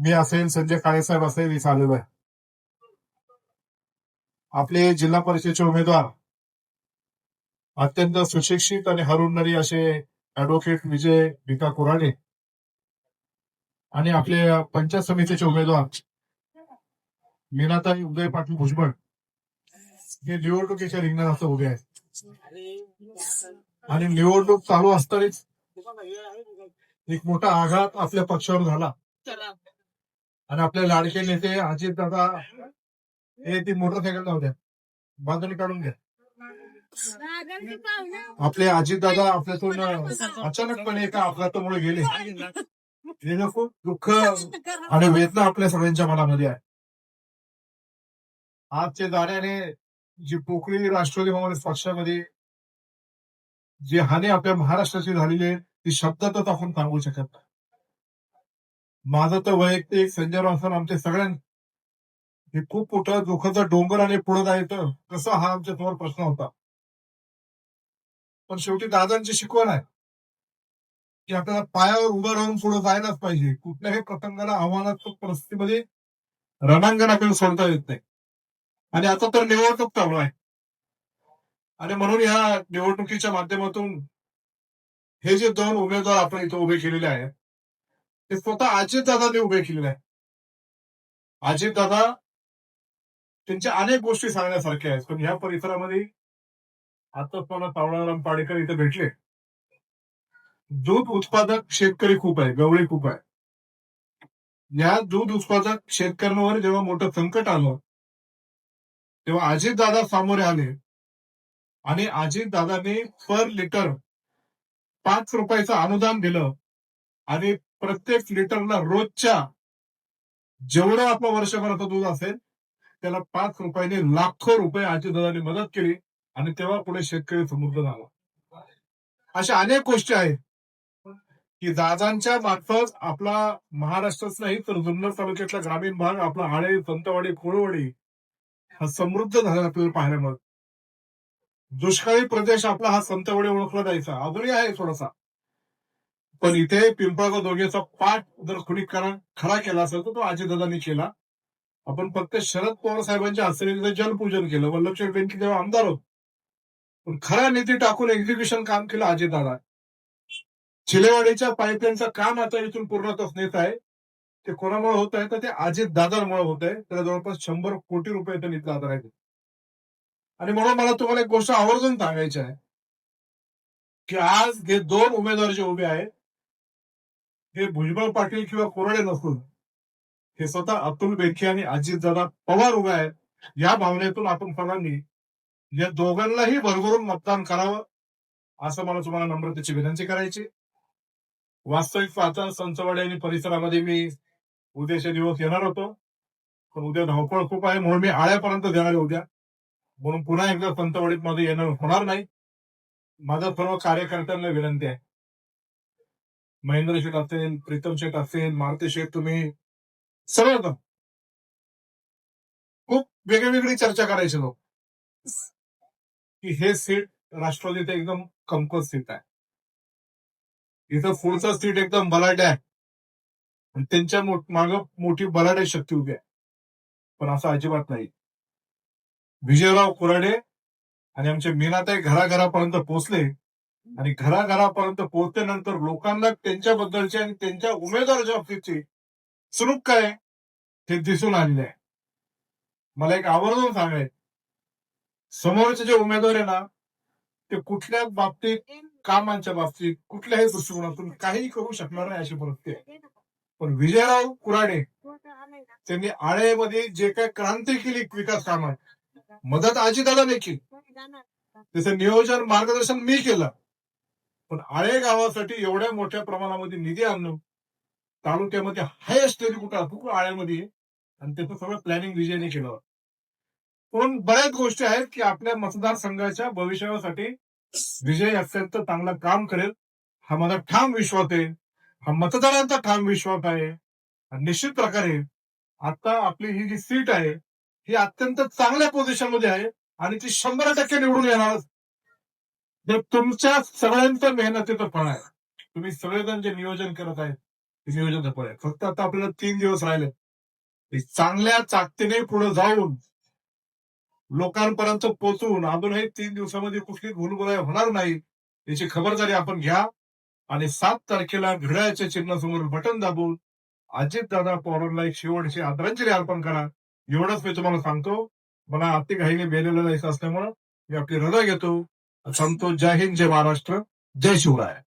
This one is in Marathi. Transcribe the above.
मी असेल संजय काळेसाहेब असेल आलेलो आहे. आपले जिल्हा परिषदेचे उमेदवार अत्यंत सुशिक्षित आणि हरुणरी असे ऍडव्होकेट विजय भिका कुराडे आणि आपले पंचायत समितीचे उमेदवार मीनाताई उदय पाटील भुजबळ हे निवडणुकीच्या रिंगणात असं उभे आहेत. आणि निवडणूक चालू असतानाच एक मोठा आघात आपल्या पक्षावर झाला. आणि आपले लाडके नेते अजित दादा हे ती मोटरसायकल जाऊ द्या. बांधणी काढून घ्या. आपले अजित दादा आपल्यातून अचानकपणे एका अपघातामुळे गेले. हे खूप दुःख आणि वेदना आपल्या सगळ्यांच्या मनामध्ये आहे. आजच्या जाण्याने जी पोकळी राष्ट्रवादी काँग्रेस पक्षामध्ये जी हानी आपल्या महाराष्ट्राची झालेली आहे ती शब्दातच आपण सांगू शकत नाही. माझं तर वैयक्तिक संजय रावसन आमच्या सगळ्यां हे खूप मोठं दुःखाचा डोंगर आणि पुढे जायचं. कसा हा आमच्यासमोर प्रश्न होता. पण शेवटी दादांची शिकवण आहे. की आपल्याला पायावर उभं राहून पुढे जायलाच पाहिजे. कुठल्याही प्रसंगाला आव्हानात्मक परिस्थितीमध्ये रणांगण आपल्याला सोडता येत नाही. आणि आता तर निवडणूक चालू आहे. आणि म्हणून या निवडणुकीच्या माध्यमातून हे जे दोन उमेदवार आपण इथे उभे केलेले आहेत ते स्वतः अजित दादाने उभे केलेले आहे अजित दादा त्यांच्या अनेक गोष्टी सांगण्यासारख्या आहेत. पण ह्या परिसरामध्ये आताच मला सावळाराम पाडेकर इथे भेटले. दूध उत्पादक शेतकरी खूप आहे गवळी खूप आहे. या दूध उत्पादक शेतकऱ्यांवर जेव्हा मोठं संकट आलं तेव्हा अजित दादा सामोरे आले. आणि अजित दादाने पर लिटर पाच रुपयाचं अनुदान दिलं. आणि प्रत्येक लिटरला रोजच्या जेवढं आपलं वर्षभराचं दूध असेल त्याला पाच रुपयाने लाखो रुपये आजी दादाने मदत केली आणि तेव्हा पुढे शेतकरी समृद्ध झाला. अशा अनेक गोष्टी आहेत की दादांच्या मार्फत आपला महाराष्ट्रच नाही तर जुन्नर तालुक्यातला ग्रामीण भाग आपला आळे संतवाडी कोळवाडी हा समृद्ध झाला आपल्याला पाहायला मिळत. दुष्काळी प्रदेश आपला हा संतवाडी ओळखला जायचा. अजूनही आहे थोडासा. पण इथे पिंपळगाव दोघेचा पाठ जर कुणी करा खरा केला असेल तर तो अजितदादांनी केला. आपण फक्त शरद पवार साहेबांच्या हस्ते जलपूजन केलं. वल्लभशेठ बेनके तेव्हा आमदार होत. पण खरा निधी टाकून एक्झिक्युशन काम केलं अजितदादा चिलेवाडीच्या पाईपलाईनचं काम आता इथून पूर्णत्वास नेत आहे. ते कोणामुळे होत आहे? तर ते अजित दादांमुळे होत आहे. त्याला जवळपास शंभर कोटी रुपये त्यांनी जात आहेत. आणि म्हणून मला तुम्हाला एक गोष्ट आवर्जून सांगायची आहे की आज हे दोन उमेदवार जे उभे आहेत हे भुजबळ पाटील किंवा कोरडे नसून हे स्वतः अतुल बेखे आणि अजितदादा पवार उभे आहेत. या भावनेतून आपण सर्वांनी या दोघांनाही भरभरून मतदान करावं असं मला तुम्हाला नम्रतेची विनंती करायची. वास्तविक पाहता संचवाडी आणि परिसरामध्ये मी उद्याचे दिवस येणार होतो. पण उद्या धावपळ खूप आहे म्हणून मी आळ्यापर्यंत देणार आहे उद्या. म्हणून पुन्हा एकदा संतवाडीत मध्ये येणं होणार नाही. माझ्या सर्व कार्यकर्त्यांना विनंती आहे. महेंद्र शेठ असेल प्रीतम शेठ असेल मारुती शेठ तुम्ही सर्व खूप वेगळी चर्चा करायची लोक. की हे सीट राष्ट्रवादीत एकदम कमकुवत सीट आहे. इथं पुढचं सीट एकदम बलाढ्य आहे. आणि त्यांच्या माग मोठी बलाढ्य शक्ती उभी आहे. पण असं अजिबात नाही. विजयराव कुराडे आणि आमचे मीनाताई घराघरापर्यंत पोहोचले. आणि घराघरापर्यंत पोहोचल्यानंतर लोकांना त्यांच्याबद्दलची आणि त्यांच्या उमेदवाराच्या बाबतीतची सुरूप काय ते दिसून आलेले आहे. मला एक आवर्जून सांगाय समोरचे जे उमेदवार आहे ना ते कुठल्या बाबतीत कामांच्या बाबतीत कुठल्याही दृष्टिकोनातून काही करू शकणार नाही अशी परिस्थिती पण विजयराव कुराडे त्यांनी आळेमध्ये जे काही क्रांती केली विकास कामात मदत आजीदादा देखील त्याचं नियोजन मार्गदर्शन मी केलं. पण आळे गावासाठी एवढ्या मोठ्या प्रमाणामध्ये निधी आणणं तालुक्यामध्ये हायेस्ट तरी कुठं कुठं आळ्यामध्ये आणि त्याचं सगळं प्लॅनिंग विजयने केलं. पण बऱ्याच गोष्टी आहेत की आपल्या मतदारसंघाच्या भविष्यासाठी विजय अत्यंत चांगलं काम करेल. हा माझा ठाम विश्वास आहे. हा मतदारांचा ठाम विश्वास आहे. निश्चित प्रकारे आता आपली ही जी सीट आहे ही अत्यंत चांगल्या पोझिशनमध्ये आहे. आणि ती शंभर टक्के निवडून येणार तुमच्या सगळ्यांचं मेहनतीचं फळ आहे. तुम्ही सगळेजण जे नियोजन करत आहेत नियोजन फळ आहे. फक्त आता आपल्याला तीन दिवस राहिले. चांगल्या चाकतीने पुढे जाऊन लोकांपर्यंत पोहोचून अजूनही तीन दिवसामध्ये कुठली भूलभुलाय होणार नाही याची खबरदारी आपण घ्या. आणि सात तारखेला घड्याळच्या चिन्हासमोर बटन दाबून अजित दादा पवारांना एक शेवटची आदरांजली अर्पण करा. एवढंच मी तुम्हाला सांगतो. मला अति घाईने बेलेलं जायचं असल्यामुळं मी आपली रजा घेतो. सांगतो जय हिंद जय महाराष्ट्र जय शिवराय.